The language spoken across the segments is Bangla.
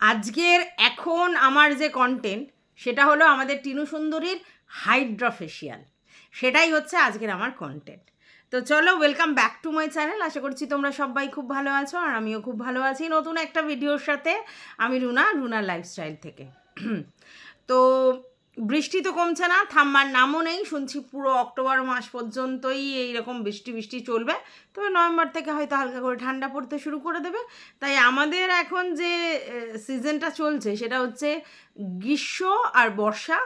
আজকের এখন আমার যে কন্টেন্ট সেটা হলো আমাদের টিনু সুন্দরীর হাইড্রা ফেশিয়াল সেটাই হচ্ছে আজকের আমার কন্টেন্ট তো চলো welcome back to my channel আশা করছি তোমরা সবাই খুব ভালো আছো আর আমিও খুব ভালো আছি নতুন একটা ভিডিওর সাথে। আমি রুনা, রুনার লাইফস্টাইল থেকে। তো বৃষ্টি তো কমছে না থাম্বার নামও নেই, শুনছি পুরো অক্টোবর মাস পর্যন্তই এইরকম বৃষ্টি বৃষ্টি চলবে। তবে নভেম্বর থেকে হয়তো হালকা করে ঠান্ডা পড়তে শুরু করে দেবে। তাই আমাদের এখন যে সিজনটা চলছে সেটা হচ্ছে গ্রীষ্ম আর বর্ষা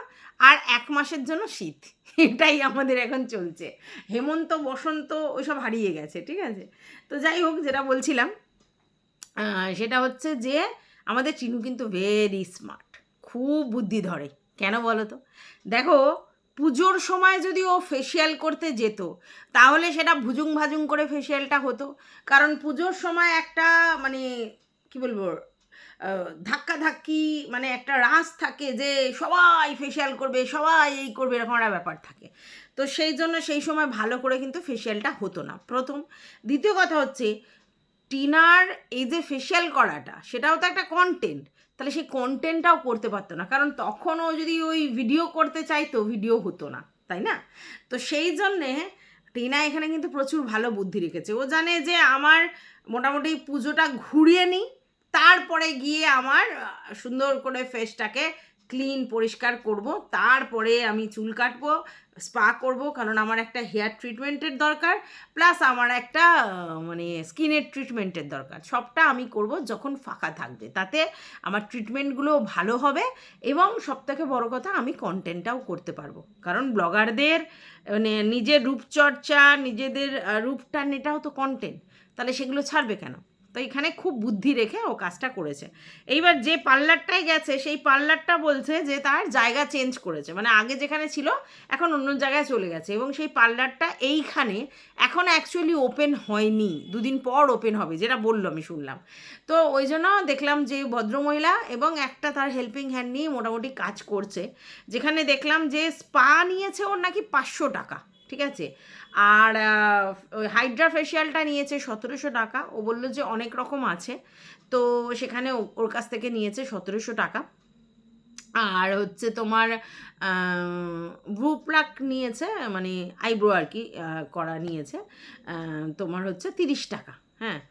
আর এক মাসের জন্য শীত। এটাই আমাদের এখন চলছে। হেমন্ত, বসন্ত ওইসব হারিয়ে গেছে, ঠিক আছে? তো যাই হোক, যেটা বলছিলাম সেটা হচ্ছে যে, আমাদের চিনু কিন্তু ভেরি স্মার্ট খুব বুদ্ধি ধরে। কেন বলো তো? দেখো পুজোর সময় যদি ও ফেসিয়াল করতে যেত তাহলে সেটা ভুজুং ভাজুং করে ফেসিয়ালটা হতো। কারণ পুজোর সময় একটা মানে কি বলব আহ, ধাক্কাধাক্কি মানে একটা রাস থাকে যে সবাই ফেসিয়াল করবে সবাই এই করবে এরকম একটা ব্যাপার থাকে। তো সেই জন্য সেই সময় ভালো করে কিন্তু ফেসিয়ালটা হতো না। প্রথম। দ্বিতীয় কথা হচ্ছে টিনার এই যে ফেশিয়াল করাটা, সেটাও তো একটা কন্টেন্ট তাহলে সেই কন্টেন্টটাও করতে পারতো না। কারণ তখনও যদি ওই ভিডিও করতে চাইতো ভিডিও হতো না, তাই না? তো সেই জন্যে টিনা এখানে কিন্তু প্রচুর ভালো বুদ্ধি রেখেছে। ও জানে যে আমার মোটামুটি পুজোটা ঘুরিয়ে নিই, তারপরে গিয়ে আমার সুন্দর করে ফেসটাকে ক্লিন পরিষ্কার করব, তারপরে আমি চুল কাটবো স্পা করব কারণ আমার একটা হেয়ার ট্রিটমেন্টের দরকার প্লাস আমার একটা মানে স্কিনের ট্রিটমেন্টের দরকার। সবটা আমি করব যখন ফাঁকা থাকবে তাতে আমার ট্রিটমেন্টগুলো ভালো হবে এবং সবথেকে বড় কথা আমি কন্টেন্টটাও করতে পারব। কারণ ব্লগারদের মানে নিজের রূপচর্চা নিজেদের আহ, রূপ টান এটাও তো কন্টেন্ট তাহলে সেগুলো ছাড়বে কেন? তো এখানে খুব বুদ্ধি রেখে ও কাজটা করেছে। এইবার যে পার্লারটায় গেছে, সেই পার্লারটা বলছে যে তার জায়গা চেঞ্জ করেছে। মানে আগে যেখানে ছিল, এখন অন্য জায়গায় চলে গেছে এবং সেই পার্লারটা এইখানে এখন অ্যাকচুয়ালি ওপেন হয়নি। দুদিন পর ওপেন হবে, যেটা বলল আমি শুনলাম। তো ওই জন্য দেখলাম যে ভদ্রমহিলা এবং একটা তার হেল্পিং হ্যান্ড নিয়ে মোটামুটি কাজ করছে। যেখানে দেখলাম যে স্পা নিয়েছে ওর নাকি পাঁচশো টাকা, ঠিক আছে? আর ওই হাইড্রা ফেশিয়ালটা নিয়েছে সতেরোশো টাকা। ও বলল যে অনেক রকম আছে। তো সেখানে ওর কাছ থেকে নিয়েছে সতেরোশো টাকা। আর হচ্ছে তোমার ব্রু নিয়েছে মানে আইব্রো আর কি করা নিয়েছে তোমার হচ্ছে তিরিশ টাকা। হ্যাঁ?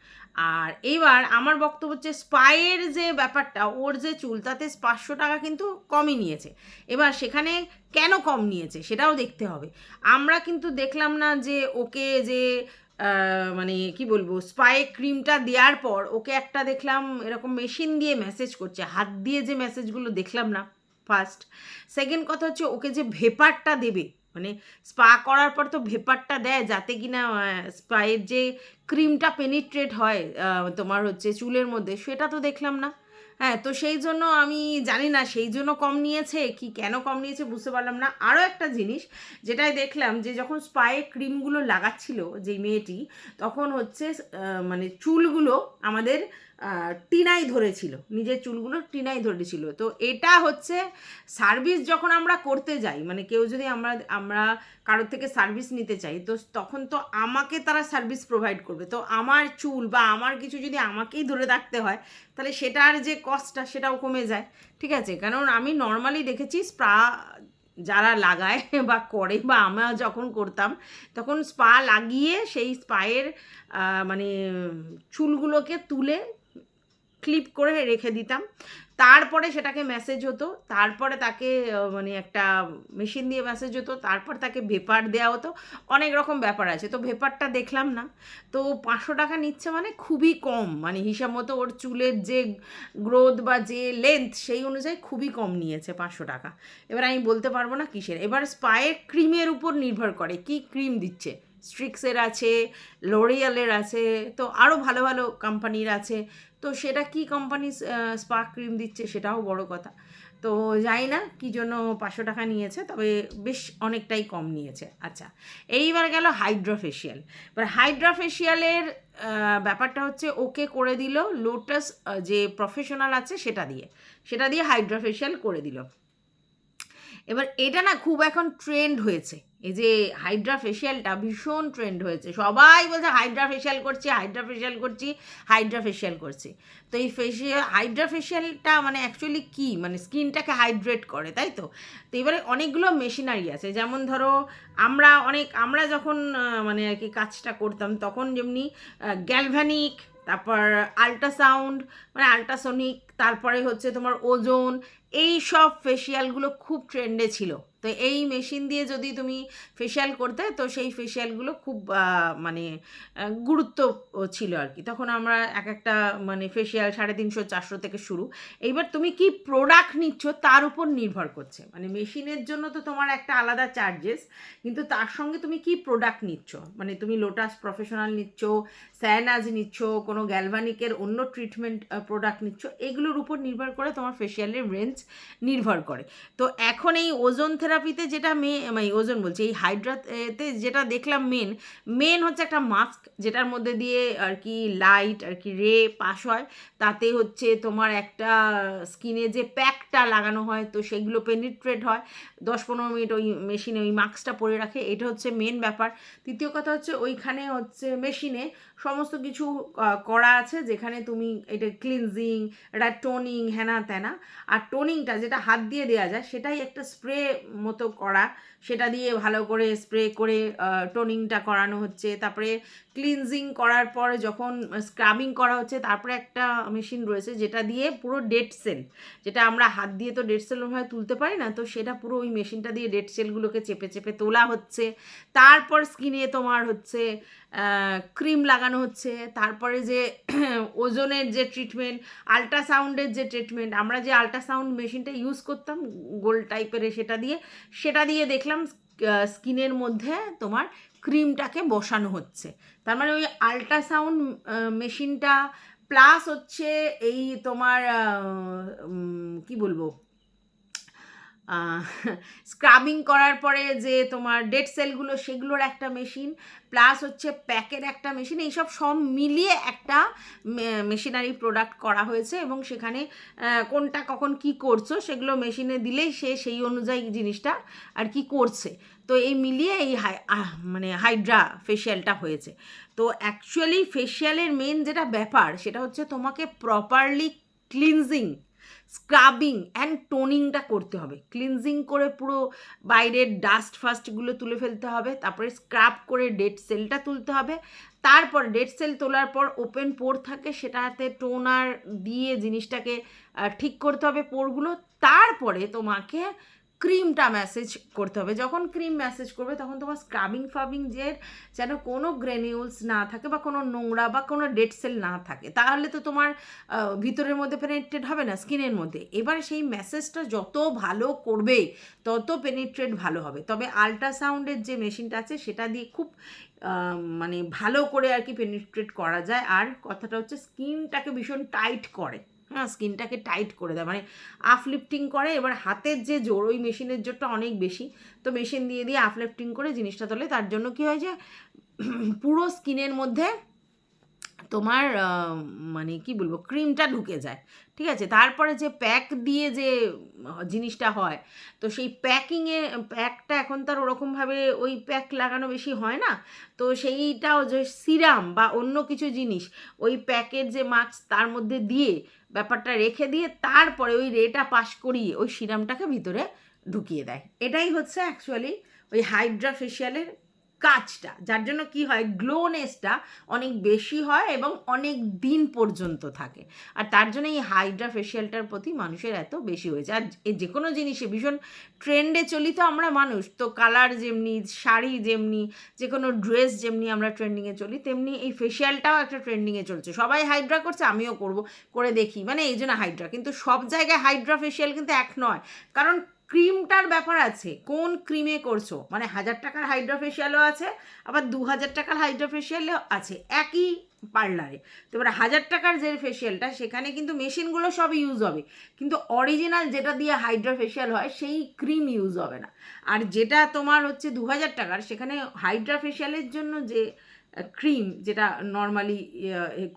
আর এইবার আমার বক্তব্য হচ্ছে স্পায়ের যে ব্যাপারটা, ওর যে চুল, তাতে পাঁচশো টাকা কিন্তু কমই নিয়েছে। এবার সেখানে কেন কম নিয়েছে সেটাও দেখতে হবে। আমরা কিন্তু দেখলাম না যে ওকে যে মানে কি বলব স্পায়ে ক্রিমটা দেওয়ার পর ওকে একটা দেখলাম এরকম মেশিন দিয়ে মেসেজ করছে, হাত দিয়ে যে মেসেজগুলো দেখলাম না ফার্স্ট। সেকেন্ড কথা হচ্ছে ওকে যে ভেপারটা দেবে মানে স্পা করার পর তো ভেপারটা দেয় যাতে কিনা স্পায়ের যে ক্রিমটা পেনিট্রেট হয় তোমার হচ্ছে চুলের মধ্যে, সেটা তো দেখলাম না। হ্যাঁ তো সেই জন্য আমি জানি না, সেই জন্য কম নিয়েছে, কি কেন কম নিয়েছে বুঝতে পারলাম না। আরও একটা জিনিস, যেটাই দেখলাম যে যখন স্পায়ে ক্রিমগুলো লাগাচ্ছিল, যেই মেয়েটি, তখন হচ্ছে মানে চুলগুলো আমাদের টিনাই ধরেছিল, নিজের চুলগুলো টিনাই ধরেছিল। তো এটা হচ্ছে সার্ভিস যখন আমরা করতে যাই মানে কেউ যদি আমরা আমরা কারোর থেকে সার্ভিস নিতে চাই, তো তখন তো আমাকে তারা সার্ভিস প্রোভাইড করবে। তো আমার চুল বা আমার কিছু যদি আমাকেই ধরে রাখতে হয়, তাহলে সেটার যে কস্টটা সেটাও কমে যায়। ঠিক আছে? কারণ আমি নর্মালি দেখেছি স্প্রা যারা লাগায় বা করে বা আমরা যখন করতাম, তখন স্পা লাগিয়ে সেই স্পায়ের মানে চুলগুলোকে তুলে ক্লিপ করে রেখে দিতাম। তারপরে সেটাকে মেসেজ হতো, তারপরে তাকে মানে একটা মেশিন দিয়ে মেসেজ হতো, তারপর তাকে ভেপার দেওয়া হতো। অনেক রকম ব্যাপার আছে, তো ভেপারটা দেখলাম না। তো পাঁচশো টাকা নিচ্ছে মানে খুবই কম মানে হিসাব মতো ওর চুলের যে গ্রোথ বা যে লেন্থ সেই অনুযায়ী খুবই কম নিয়েছে পাঁচশো টাকা। এবার আমি বলতে পারব না কিসের। এবার স্পায়ে ক্রিমের উপর নির্ভর করে, কি ক্রিম দিচ্ছে। স্ট্রিক্সের আছে লোরিয়ালের আছে, তো আরও ভালো ভালো কোম্পানির আছে। তো সেটা কি কোম্পানি স্পা ক্রিম দিচ্ছে সেটাও বড় কথা। তো জানি না কি জন্য পাঁচশো টাকা নিয়েছে, তবে বেশ অনেকটাই কম নিয়েছে। আচ্ছা এইবার গেল হাইড্রা ফেশিয়াল এবার হাইড্রা ফেশিয়ালের ব্যাপারটা হচ্ছে ওকে করে দিল লোটাস যে প্রফেশনাল আছে সেটা দিয়ে। সেটা দিয়ে হাইড্রা ফেশিয়াল করে দিল। এবার এটা না খুব এখন ট্রেন্ড হয়েছে। এই যে হাইড্রা ফেশিয়ালটা ভীষণ ট্রেন্ড হয়েছে। সবাই বলছে হাইড্রা ফেশিয়াল করছি হাইড্রা ফেশিয়াল করছি হাইড্রা ফেশিয়াল করছি। তো এই ফেশিয়াল হাইড্রা ফেশিয়ালটা মানে অ্যাকচুয়ালি কী? মানে স্কিনটাকে হাইড্রেট করে, তাই তো? তো এবারে অনেকগুলো মেশিনারি আছে। যেমন ধরো, আমরা অনেক, আমরা যখন মানে আর কি কাজটা করতাম, তখন যেমনি গ্যালভ্যানিক তারপর আল্ট্রাসাউন্ড মানে আল্ট্রাসনিক তারপরে হচ্ছে তোমার ওজন এই সব ফেশিয়ালগুলো খুব ট্রেন্ডে ছিল। তো এই মেশিন দিয়ে যদি তুমি ফেশিয়াল করতে, তো সেই ফেশিয়ালগুলো খুব মানে গুরুত্ব ছিল আর কি। তখন আমরা এক একটা মানে ফেশিয়াল সাড়ে তিনশো, চারশো থেকে শুরু। এইবার তুমি কি প্রোডাক্ট নিচ্ছ তার উপর নির্ভর করছে। মানে মেশিনের জন্য তো তোমার একটা আলাদা চার্জেস কিন্তু তার সঙ্গে তুমি কি প্রোডাক্ট নিচ্ছ? মানে তুমি লোটাস প্রফেশনাল নিচ্ছ স্যানাজ নিচ্ছ, কোনো গ্যালভানিকের অন্য ট্রিটমেন্ট প্রোডাক্ট নিচ্ছ, এগুলোর উপর নির্ভর করে তোমার ফেশিয়ালের রেঞ্জ নির্ভর করে। তো এখন এই ওজন থেরাপিতে যেটা মে মানে ওজন বলছি, এই হাইড্রাতে যেটা দেখলাম মেন মেন হচ্ছে একটা মাস্ক যেটার মধ্যে দিয়ে আর কি লাইট আর কি রে পাস হয়। তাতে হচ্ছে তোমার একটা স্কিনে যে প্যাকটা লাগানো হয়, তো সেগুলো পেনিট্রেট হয়। দশ পনেরো মিনিট ওই মেশিনে ওই মাস্কটা পরে রাখে, এটা হচ্ছে মেন ব্যাপার। তৃতীয় কথা হচ্ছে ওইখানে হচ্ছে মেশিনে সমস্ত কিছু করা আছে, যেখানে তুমি এটা ক্লিনজিং এটা টোনিং হ্যানা ত্যানা আর টোনিংটা যেটা হাত দিয়ে দেওয়া যায়, সেটাই একটা স্প্রে মতো করা। সেটা দিয়ে ভালো করে স্প্রে করে টোনিংটা করানো হচ্ছে। তারপরে ক্লিনজিং করার পর যখন স্ক্রাবিং করা হচ্ছে, তারপরে একটা মেশিন রয়েছে যেটা দিয়ে পুরো ডেড সেল যেটা আমরা হাত দিয়ে তো ডেড সেল ওভাবে তুলতে পারি না, তো সেটা পুরো ওই মেশিনটা দিয়ে ডেড সেলগুলোকে চেপে চেপে তোলা হচ্ছে। তারপর স্কিনে তোমার হচ্ছে ক্রিম লাগানো হচ্ছে, তারপরে যে ওজনের যে ট্রিটমেন্ট আল্ট্রাসাউন্ডের যে ট্রিটমেন্ট আমরা যে আল্ট্রাসাউন্ড মেশিনটা ইউজ করতাম, গোল টাইপের সেটা দিয়ে সেটা দিয়ে দেখলাম স্কিনের মধ্যে তোমার ক্রিমটাকে বসানো হচ্ছে। তার মানে ওই আল্ট্রাসাউন্ড মেশিনটা প্লাস হচ্ছে এই তোমার কি বলব? স্ক্রাবিং করার পরে যে তোমার ডেড সেলগুলো সেগুলোর একটা মেশিন প্লাস হচ্ছে প্যাকের একটা মেশিন এইসব সব মিলিয়ে একটা মেশিনারি প্রোডাক্ট করা হয়েছে এবং সেখানে কোনটা কখন কি করছ, সেগুলো মেশিনে দিলেই সে সেই অনুযায়ী জিনিসটা আর কি করছে। তো এই মিলিয়ে এই মানে হাইড্রা ফেশিয়ালটা হয়েছে। তো অ্যাকচুয়ালি ফেশিয়ালের মেন যেটা ব্যাপার, সেটা হচ্ছে তোমাকে প্রপারলি ক্লিনজিং স্ক্রাবিং অ্যান্ড টোনিংটা করতে হবে। ক্লিনজিং করে পুরো বাইরের ডাস্ট ফাস্টগুলো তুলে ফেলতে হবে, তারপরে স্ক্রাব করে ডেড সেলটা তুলতে হবে। তারপর ডেড সেল তোলার পর ওপেন পোর থাকে, সেটাতে টোনার দিয়ে জিনিসটাকে ঠিক করতে হবে পোরগুলো তারপরে তোমাকে ক্রিমটা ম্যাসেজ করতে হবে। যখন ক্রিম ম্যাসেজ করবে, তখন তোমার স্ক্রাবিং ফাবিং যে যেন কোনো গ্রেনিউলস না থাকে বা কোনো নোংরা বা কোনো ডেড সেল না থাকে। তাহলে তো তোমার ভিতরের মধ্যে পেনিট্রেট হবে না, স্কিনের মধ্যে। এবার সেই মেসেজটা যত ভালো করবে, তত পেনিট্রেট ভালো হবে। তবে আল্ট্রাসাউন্ডের যে মেশিনটা আছে, সেটা দিয়ে খুব মানে ভালো করে আর কি পেনিট্রেট করা যায়। আর কথাটা হচ্ছে স্কিনটাকে ভীষণ টাইট করে। হ্যাঁ স্কিনটাকে টাইট করে দেয়। মানে আফলিফটিং করে, এবার হাতের যে জোর, ওই মেশিনের জোরটা অনেক বেশি। তো মেশিন দিয়ে দিয়ে আফলিফটিং করে জিনিসটা তোলে। তার জন্য কি হয় যে, পুরো স্কিনের মধ্যে তোমার মানে কি বলব, ক্রিমটা ঢুকে যায়। ঠিক আছে? তারপরে যে প্যাক দিয়ে যে জিনিসটা হয়, তো সেই প্যাকিংয়ে প্যাকটা এখন তার ওরকমভাবে ওই প্যাক লাগানো বেশি হয় না। তো সেইটাও যে সিরাম বা অন্য কিছু জিনিস, ওই প্যাকের যে মাস্ক তার মধ্যে দিয়ে ব্যাপারটা রেখে দিয়ে তারপরে ওই রেটা পাশ করিয়ে ওই সিরামটাকে ভিতরে ঢুকিয়ে দেয়। এটাই হচ্ছে অ্যাকচুয়ালি ওই হাইড্রা ফেশিয়ালের কাজটা, যার জন্য কি হয় গ্লোনেসটা অনেক বেশি হয় এবং অনেক দিন পর্যন্ত থাকে। আর তার জন্য এই হাইড্রা ফেশিয়ালটার প্রতি মানুষের এত বেশি হয়েছে আর যে কোনো জিনিসে ভীষণ ট্রেন্ডে চলি তো আমরা মানুষ, তো কালার যেমনি, শাড়ি যেমনি যে কোনো ড্রেস যেমনি আমরা ট্রেন্ডিংয়ে চলি, তেমনি এই ফেশিয়ালটাও একটা ট্রেন্ডিংয়ে চলছে। সবাই হাইড্রা করছে, আমিও করব, করে দেখি। মানে এই জন্য হাইড্রা কিন্তু সব জায়গায় হাইড্রা ফেশিয়াল কিন্তু এক নয়। কারণ ক্রিমটার ব্যাপার আছে, কোন ক্রিমে করছ? মানে হাজার টাকার হাইড্রা ফেশিয়ালও আছে, আবার দু হাজার টাকার হাইড্রোফেশিয়ালও আছে, একই পার্লারে তো এবার হাজার টাকার যে ফেশিয়ালটা সেখানে কিন্তু মেশিনগুলো সব ইউজ হবে। কিন্তু অরিজিনাল যেটা দিয়ে হাইড্রা ফেশিয়াল হয়, সেই ক্রিম ইউজ হবে না। আর যেটা তোমার হচ্ছে দু হাজার টাকার, সেখানে হাইড্রা ফেশিয়ালের জন্য যে ক্রিম যেটা নর্মালি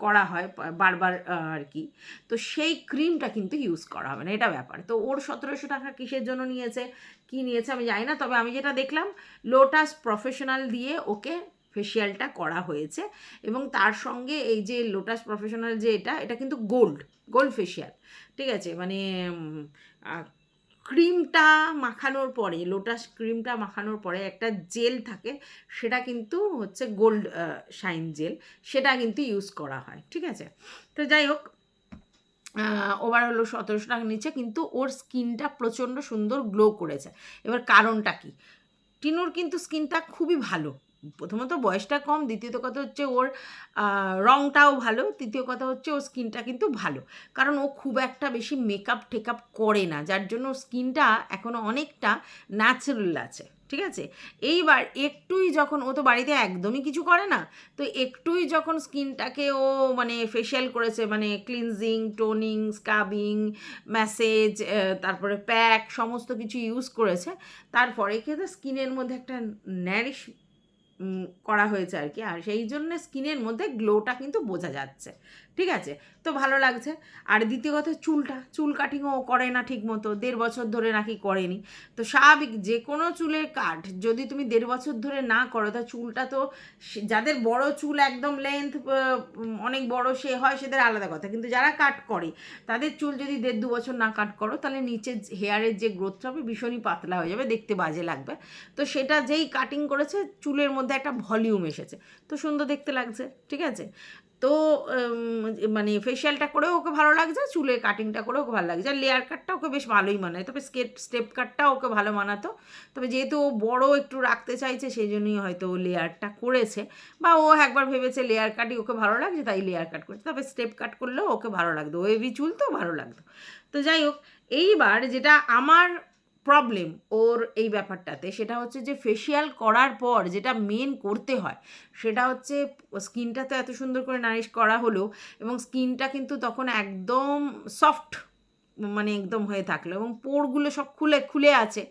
করা হয় বারবার আর কি। তো সেই ক্রিমটা কিন্তু ইউজ করা হবে না, এটা ব্যাপার। তো ওর সতেরোশো টাকা কিসের জন্য নিয়েছে, কি নিয়েছে আমি জানি না, তবে আমি যেটা দেখলাম লোটাস প্রফেশনাল দিয়ে ওকে ফেসিয়ালটা করা হয়েছে এবং তার সঙ্গে এই যে লোটাস প্রফেশনাল যে এটা এটা কিন্তু গোল্ড গোল্ড ফেসিয়াল ঠিক আছে? মানে ক্রিমটা মাখানোর পরে লোটাস ক্রিমটা মাখানোর পরে একটা জেল থাকে, সেটা কিন্তু হচ্ছে গোল্ড শাইন জেল সেটা কিন্তু ইউজ করা হয়, ঠিক আছে? তো যাই হোক ওভার হলো সতেরোশো টাকা নিচে, কিন্তু ওর স্কিনটা প্রচণ্ড সুন্দর গ্লো করেছে। এবার কারণটা কি? টিনুর কিন্তু স্কিনটা খুবই ভালো। প্রথমত বয়সটা কম, দ্বিতীয়ত কথা হচ্ছে ওর রংটাও ভালো, তৃতীয় কথা হচ্ছে ওর স্কিনটা কিন্তু ভালো। কারণ ও খুব একটা বেশি মেকআপ টেকআপ করে না, যার জন্য স্কিনটা এখনও অনেকটা ন্যাচারাল আছে, ঠিক আছে? এইবার একটুই যখন, ও তো বাড়িতে একদমই কিছু করে না, তো একটুই যখন স্কিনটাকে ও মানে ফেশিয়াল করেছে মানে ক্লিনজিং টোনিং স্কাবিং ম্যাসেজ তারপরে প্যাক সমস্ত কিছু ইউজ করেছে, তারপরে কিন্তু স্কিনের মধ্যে একটা ন্যারিশ করা হয়েছে আর কি। আর সেই জন্য স্কিনের মধ্যে গ্লোটা কিন্তু বোঝা যাচ্ছে। ঠিক আছে? তো ভালো লাগছে। আর দ্বিতীয় কথা, চুলটা, চুল কাটিংও করে না ঠিক মতো দেড় বছর ধরে নাকি করেনি। তো স্বাভাবিক যে কোনো চুলের কাট যদি তুমি দেড় বছর ধরে না করো, তা চুলটা তো যাদের বড় চুল একদম লেন্থ অনেক বড় সে হয়, সেদের আলাদা কথা। কিন্তু যারা কাট করে, তাদের চুল যদি দেড় দু বছর না কাট করো, তাহলে নিচের হেয়ারের যে গ্রোথটা হবে, ভীষণই পাতলা হয়ে যাবে, দেখতে বাজে লাগবে। তো সেটা যেই কাটিং করেছে, চুলের মধ্যে একটা ভলিউম এসেছে। তো সুন্দর দেখতে লাগছে, ঠিক আছে? তো মানে ফেশিয়ালটা করেও ওকে ভালো লাগছে, চুলের কাটিংটা করে ওকে ভালো লাগছে। আর লেয়ার কাটটা ওকে বেশ ভালোই মানায়। তবে স্কেট স্টেপ কাটটা ওকে ভালো মানাতো। তবে যেহেতু ও বড় একটু রাখতে চাইছে, সেই জন্যই হয়তো ও লেয়ারটা করেছে। বা ও একবার ভেবেছে লেয়ার কাটই ওকে ভালো লাগছে, তাই লেয়ার কাট করছে। তবে স্টেপ কাট করলেও ওকে ভালো লাগতো। ওয়েভি চুল তো ভালো লাগতো। তো যাই হোক, এইবার যেটা আমার প্রবলেম ওর এই ব্যাপারটাতে, সেটা হচ্ছে যে ফেসিয়াল করার পর যেটা মেন করতে হয়, সেটা হচ্ছে স্কিনটা তো এত সুন্দর করে নারিশ করা হলো এবং স্কিনটা কিন্তু তখন একদম সফট মানে একদম হয়ে থাকল এবং পোরগুলো সব খুলে খুলে আছে।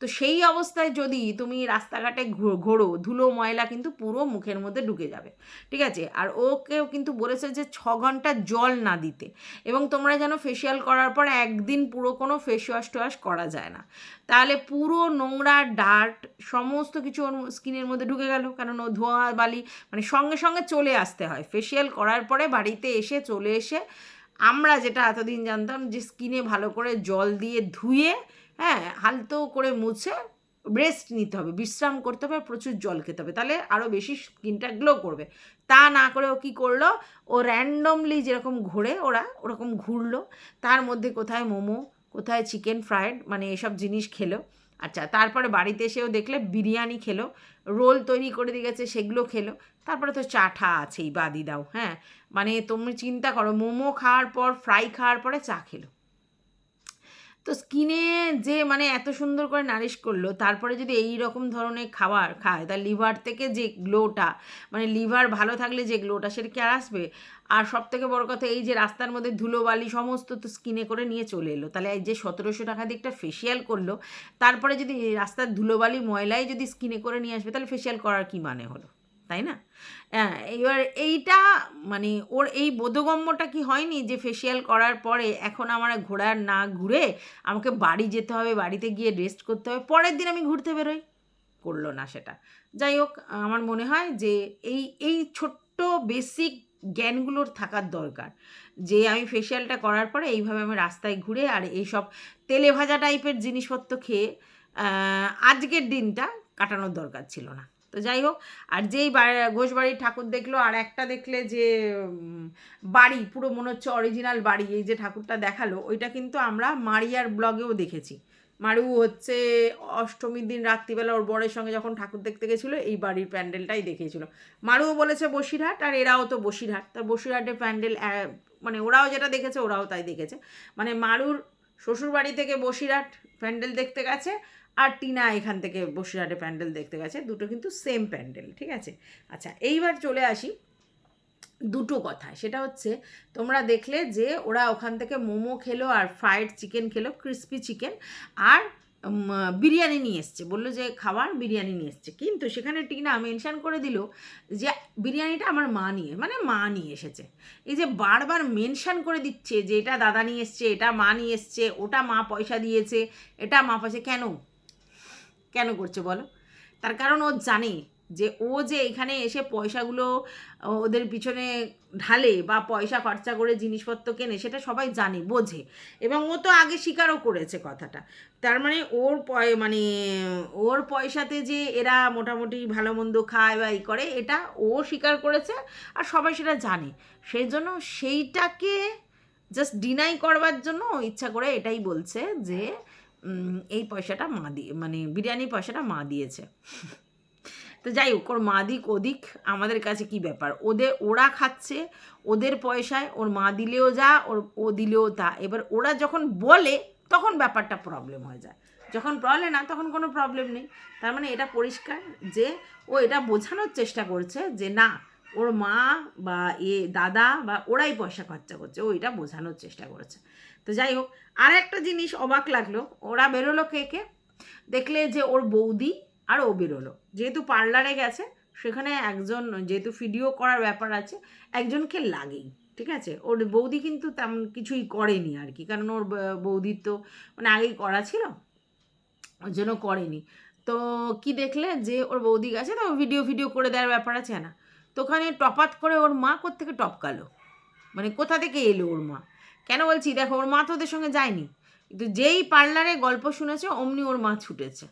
তো সেই অবস্থায় যদি তুমি রাস্তাঘাটে ঘোরো, ধুলো, ময়লা কিন্তু পুরো মুখের মধ্যে ঢুকে যাবে। ঠিক আছে? আর ওকেও কিন্তু বলেছে যে ছ ঘণ্টা জল না দিতে এবং তোমরা যেন ফেসিয়াল করার পর একদিন পুরো কোনো ফেস ওয়াশ টোয়াশ করা যায় না। তাহলে পুরো নোংরা ডার্ট সমস্ত কিছু ওর স্কিনের মধ্যে ঢুকে গেল। কারণ ও ধোঁয়া, বালি মানে সঙ্গে সঙ্গে চলে আসতে হয়। ফেসিয়াল করার পরে বাড়িতে এসে, চলে এসে আমরা যেটা এতদিন জানতাম যে স্কিনে ভালো করে জল দিয়ে ধুয়ে হ্যাঁ হালতো করে মুছে রেস্ট নিতে হবে, বিশ্রাম করতে হবে প্রচুর জল খেতে হবে। তাহলে আরও বেশি স্কিনটা গ্লো করবে। তা না করে ও কী করল? ও র্যান্ডমলি যেরকম ঘোরে ওরা, ওরকম ঘুরলো। তার মধ্যে কোথায় মোমো, কোথায় চিকেন ফ্রায়েড মানে এসব জিনিস খেলো। আচ্ছা তারপরে বাড়িতে এসেও দেখলে বিরিয়ানি খেলো, রোল তৈরি করে দিয়ে গেছে সেগুলো খেলো। তারপরে তো চাটা আছেই, বাদি দাও হ্যাঁ। মানে তুমি চিন্তা করো, মোমো খাওয়ার পর ফ্রাই খাওয়ার পরে চা খেলো। তো স্কিনে যে মানে এত সুন্দর করে নারিশ করল, তারপরে যদি এই রকম ধরনের খাবার খায় তার লিভার থেকে যে গ্লোটা মানে লিভার ভালো থাকলে যে গ্লোটা সেটা কি আর আসবে? আর সব থেকে বড় কথা, এই যে রাস্তার মধ্যে ধুলোবালি সমস্ত তো স্কিনে করে নিয়ে চলে এলো। তাহলে এই যে সতেরোশো টাকা দিয়ে একটা ফেসিয়াল করল, তারপরে যদি রাস্তার ধুলোবালি ময়লাই যদি স্কিনে করে নিয়ে আসবে, তাহলে ফেসিয়াল করার কি মানে হলো? তাই না? এবার এইটা মানে ওর এই বোধগম্যটা কি হয়নি যে ফেসিয়াল করার পরে এখন আমার ঘোরার না ঘুরে আমাকে বাড়ি যেতে হবে, বাড়িতে গিয়ে রেস্ট করতে হবে, পরের দিন আমি ঘুরতে বেরোই? করল না সেটা। যাই হোক, আমার মনে হয় যে এই এই ছোট্ট বেসিক জ্ঞানগুলোর থাকার দরকার। যে আমি ফেসিয়ালটা করার পরে এইভাবে আমি রাস্তায় ঘুরে আর এইসব তেলে ভাজা টাইপের জিনিসপত্র খেয়ে আজকের দিনটা কাটানোর দরকার ছিল না। তো যাই হোক, আর যেই ঘোষবাড়ির ঠাকুর দেখল, আর একটা দেখলে যে বাড়ি, পুরো মনে হচ্ছে অরিজিনাল বাড়ি, এই যে ঠাকুরটা দেখাল, ওইটা কিন্তু আমরা মারিয়ার ব্লগেও দেখেছি। মারু হচ্ছে অষ্টমীর দিন রাত্রিবেলা ওর বরের সঙ্গে যখন ঠাকুর দেখতে গেছিল, এই বাড়ির প্যান্ডেলটাই দেখিয়েছিল। মারুও বলেছে বসিরহাট, আর এরাও তো বসিরহাট। তা বসিরহাটের প্যান্ডেল মানে ওরাও যেটা দেখেছে, ওরাও তাই দেখেছে। মানে মারুর শ্বশুরবাড়ি থেকে বসিরহাট প্যান্ডেল দেখতে গেছে আর টিনা এখান থেকে বসিরহাটে প্যান্ডেল দেখতে গেছে। দুটো কিন্তু সেম প্যান্ডেল, ঠিক আছে? আচ্ছা এইবার চলে আসি দুটো কথা সেটা হচ্ছে, তোমরা দেখলে যে ওরা ওখান থেকে মোমো খেলো আর ফ্রাইড চিকেন খেলো ক্রিস্পি চিকেন আর বিরিয়ানি নিয়ে এসছে। বলল যে, খাবার, বিরিয়ানি নিয়ে এসছে। কিন্তু সেখানে টিনা মেনশান করে দিল যে, বিরিয়ানিটা আমার মা নিয়ে মানে মা নিয়ে এসেছে। এই যে বারবার মেনশান করে দিচ্ছে যে, এটা দাদা নিয়ে এসছে, এটা মা নিয়ে এসছে, ওটা মা পয়সা দিয়েছে, এটা মা পয়সা, কেন? কেন করছে বলো? তার কারণ ও জানে যে ও যে এখানে এসে পয়সাগুলো ওদের পিছনে ঢালে বা পয়সা খরচা করে জিনিসপত্র কেনে সেটা সবাই জানে, বোঝে। এবং ও তো আগে স্বীকারও করেছে কথাটা। তার মানে ওর মানে ওর পয়সাতে যে এরা মোটামুটি ভালো মন্দ খায় বা এই করে, এটা ও স্বীকার করেছে আর সবাই সেটা জানে। সেই জন্য সেইটাকে জাস্ট ডিনাই করবার জন্য ইচ্ছা করে এটাই বলছে যে এই পয়সাটা মা দিয়ে মানে বিরিয়ানির পয়সাটা মা দিয়েছে। তো যাই হোক, ওর মা দিক ওদিক আমাদের কাছে কি ব্যাপার? ওদের, ওরা খাচ্ছে, ওদের পয়সায়, ওর মা দিলেও যা, ওর, ও দিলেও তা। এবার ওরা যখন বলে, তখন ব্যাপারটা প্রবলেম হয়ে যায়। যখন বলে না, তখন কোনো প্রবলেম নেই। তার মানে এটা পরিষ্কার যে, ও এটা বোঝানোর চেষ্টা করছে যে, না, ওর মা বা এ দাদা বা ওরাই পয়সা খরচা করছে। ও এটা বোঝানোর চেষ্টা করেছে। তো যাই হোক আর একটা জিনিস অবাক লাগল, ওরা বেরোলো কে কে? দেখলে যে ওর বৌদি আর ও বেরোলো। যেহেতু পার্লারে গেছে, সেখানে একজন, যেহেতু ভিডিও করার ব্যাপার আছে, একজনকে লাগেই, ঠিক আছে? ওর বৌদি কিন্তু তেমন কিছুই করেনি আর কি, কারণ ওর বৌদির তো মানে আগেই করা ছিল, ওর জন্য করেনি। তো কি দেখলে যে ওর বৌদি গেছে, তো ভিডিও ভিডিও করে দেওয়ার ব্যাপার আছে না। তো ওখানে টপাত করে ওর মা কোত্থেকে টপকালো? মানে কোথা থেকে এলো ওর মা? কেন বলছি? দেখো, ওর মা তো ওদের সঙ্গে যায়নি। কিন্তু যেই পার্লারে গল্প শুনেছে, অমনি ওর মা ছুটেছে।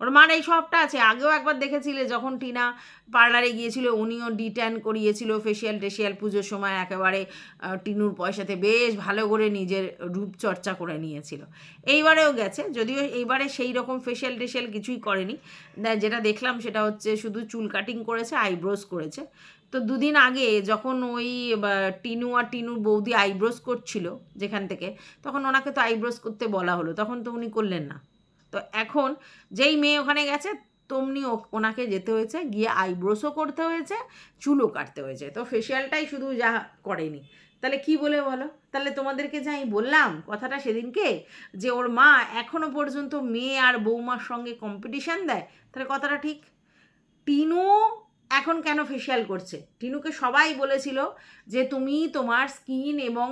ওর মার এই সবটা আছে। আগেও একবার দেখেছিলে যখন টিনা পার্লারে গিয়েছিল, উনিও ডিট্যান করিয়েছিল ফেসিয়াল টেসিয়াল পুজোর সময় একেবারে টিনুর পয়সাতে বেশ ভালো করে নিজের রূপচর্চা করে নিয়েছিল। এইবারেও গেছে, যদিও এইবারে সেই রকম ফেসিয়াল টেসিয়াল কিছুই করেনি। যেটা দেখলাম সেটা হচ্ছে শুধু চুল কাটিং করেছে আইব্রোজ করেছে। তো দুদিন আগে যখন ওই টিনু আর টিনুর বৌদি আইব্রোজ করছিল যেখান থেকে, তখন ওনাকে তো আইব্রোজ করতে বলা হলো, তখন তো উনি করলেন না। তো এখন যেই মেয়ে ওখানে গেছে, তমনি ওনাকে যেতে হয়েছে, গিয়ে আইব্রোসও করতে হয়েছে, চুলও কাটতে হয়েছে। তো ফেসিয়ালটাই শুধু যা করেনি। তাহলে কি বলে বলো? তাহলে তোমাদেরকে যে আমি বললাম কথাটা সেদিনকে, যে ওর মা এখনও পর্যন্ত মেয়ে আর বৌমার সঙ্গে কম্পিটিশান দেয়, তাহলে কথাটা ঠিক? টিনু এখন কেন ফেসিয়াল করছে? টিনুকে সবাই বলেছিল যে তুমি তোমার স্কিন এবং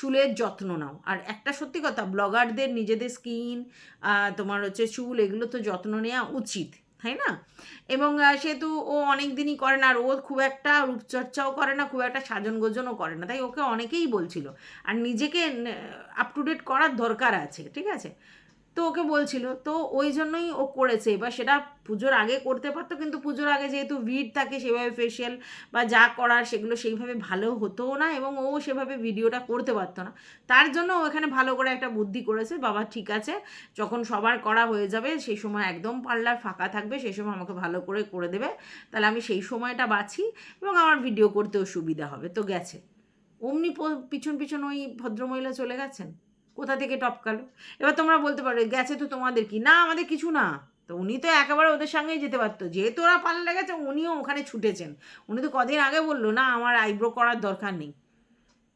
চুলের যত্ন নাও। আর একটা সত্যি কথা ব্লগারদের নিজেদের স্কিন তোমার হচ্ছে চুল, এগুলো তো যত্ন নেওয়া উচিত, তাই না? এবং সেহেতু ও অনেক দিনই করে না, আর ও খুব একটা রূপচর্চাও করে না, খুব একটা সাজন গোজনও করে না। তাই ওকে অনেকেই বলছিল। আর নিজেকে আপ টু ডেট করার দরকার আছে, ঠিক আছে? তো ওকে বলছিল, তো ওই জন্যই ও করেছে। এবার সেটা পুজোর আগে করতে পারতো, কিন্তু পুজোর আগে যেহেতু ভিড় থাকে সেভাবে ফেসিয়াল বা যা করার সেগুলো সেইভাবে ভালো হতোও না এবং ও সেভাবে ভিডিওটা করতে পারতো না। তার জন্য ও এখানে ভালো করে একটা বুদ্ধি করেছে, বাবা, ঠিক আছে, যখন সবার করা হয়ে যাবে সেই সময় একদম পার্লার ফাঁকা থাকবে, সেই সময় আমাকে ভালো করে করে দেবে, তাহলে আমি সেই সময়টা বাছি এবং আমার ভিডিও করতেও সুবিধা হবে। তো গেছে। অমনি পিছন পিছন ওই ভদ্রমহিলা চলে গেছেন? কোথা থেকে টপকালো? এবার তোমরা বলতে পারো, গেছে তো তোমাদের কি? না, আমাদের কিছু না। তো উনি তো একেবারে ওদের সঙ্গেই যেতে পারতো। যেহেতু ওরা পাল্লা গেছে উনিও ওখানে ছুটেছেন। উনি তো কদিন আগে বলল, না, আমার আইব্রো করার দরকার নেই।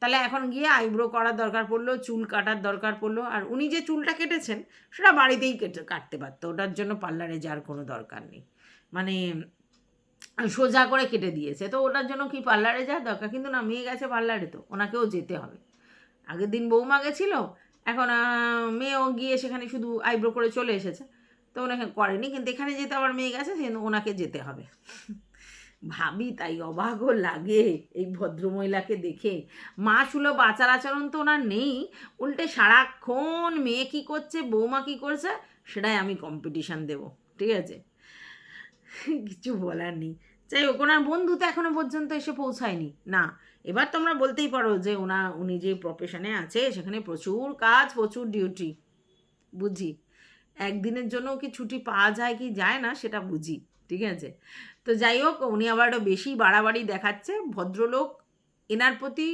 তাহলে এখন গিয়ে আইব্রো করার দরকার পড়ল, চুল কাটার দরকার পড়ল। আর উনি যে চুলটা কেটেছেন, সেটা বাড়িতেই কেটে, কাটতে পারতো। ওটার জন্য পার্লারে যাওয়ার কোনো দরকার নেই। মানে সোজা করে কেটে দিয়েছে। তো ওটার জন্য কি পার্লারে যাওয়ার দরকার? কিন্তু না, মেয়ে গেছে পার্লারে তো, ওনাকেও যেতে হবে। আগের দিন বৌমা গেছিল এখন মেয়েও গিয়ে সেখানে শুধু আইব্রো করে চলে এসেছে। তো ওনাকে করেনি, কিন্তু এখানে যেতে আবার মেয়ে গেছে সেজন্য ওনাকে যেতে হবে। ভাবি তাই অবাকও লাগে এই ভদ্রমহিলাকে দেখে। মা শুলো বাচার আচরণ তো ওনার নেই, উল্টে সারাক্ষণ মেয়ে কী করছে, বৌমা কী করছে, সেটাই আমি কম্পিটিশান দেব, ঠিক আছে? কিছু বলার নেই। যাই হোক, ওনার বন্ধু তো এখনও পর্যন্ত এসে পৌঁছায়নি। না, এবার তোমরা বলতেই পারো যে ওনা, উনি যে প্রফেশনে আছে, সেখানে প্রচুর কাজ, প্রচুর ডিউটি বুঝি? একদিনের জন্য কি ছুটি পাওয়া যায় কি যায় না, সেটা বুঝি, ঠিক আছে? তো যাই হোক, উনি আবার একটু বেশি বাড়াবাড়ি দেখাচ্ছে, ভদ্রলোক এনার প্রতি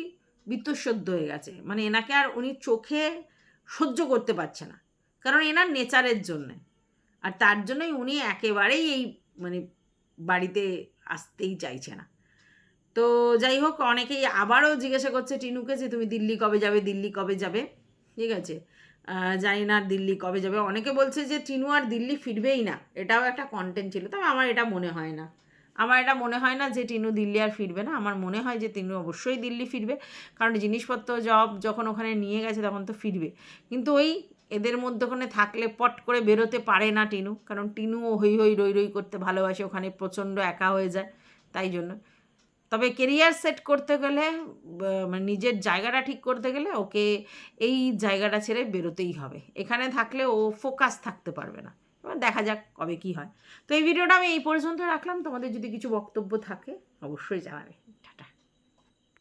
বিত্তসদ্য হয়ে গেছে। মানে এনাকে আর উনি চোখে সহ্য করতে পারছে না। কারণ এনার নেচারের জন্যে। আর তার জন্যই উনি একেবারেই এই মানে বাড়িতে আসতেই চাইছে না। তো যাই হোক, অনেকেই আবারও জিজ্ঞাসা করছে টিনুকে যে, তুমি দিল্লি কবে যাবে? দিল্লি কবে যাবে? ঠিক আছে? জানি না দিল্লি কবে যাবে। অনেকে বলছে যে, টিনু আর দিল্লি ফিরবেই না। এটাও একটা কন্টেন্ট ছিল। তবে আমার এটা মনে হয় না। আমার এটা মনে হয় না যে, টিনু দিল্লি আর ফিরবে না। আমার মনে হয় যে, টিনু অবশ্যই দিল্লি ফিরবে। কারণ জিনিসপত্র, জব যখন ওখানে নিয়ে গেছে, তখন তো ফিরবে। কিন্তু ওই এদের মধ্যে ওখানে থাকলে পট করে বেরোতে পারে না টিনু, কারণ টিনুও হই হই রই রই করতে ভালোবাসে, ওখানে প্রচণ্ড একা হয়ে যায়, তাই জন্য। তবে কেরিয়ার সেট করতে গেলে মানে নিজের জায়গাটা ঠিক করতে গেলে ওকে এই জায়গাটা ছেড়ে বেরোতেই হবে। এখানে থাকলে ও ফোকাস থাকতে পারবে না। এবার দেখা যাক কবে কি হয়। তো এই ভিডিওটা আমি এই পর্যন্ত রাখলাম। তোমাদের যদি কিছু বক্তব্য থাকে, অবশ্যই জানাবে।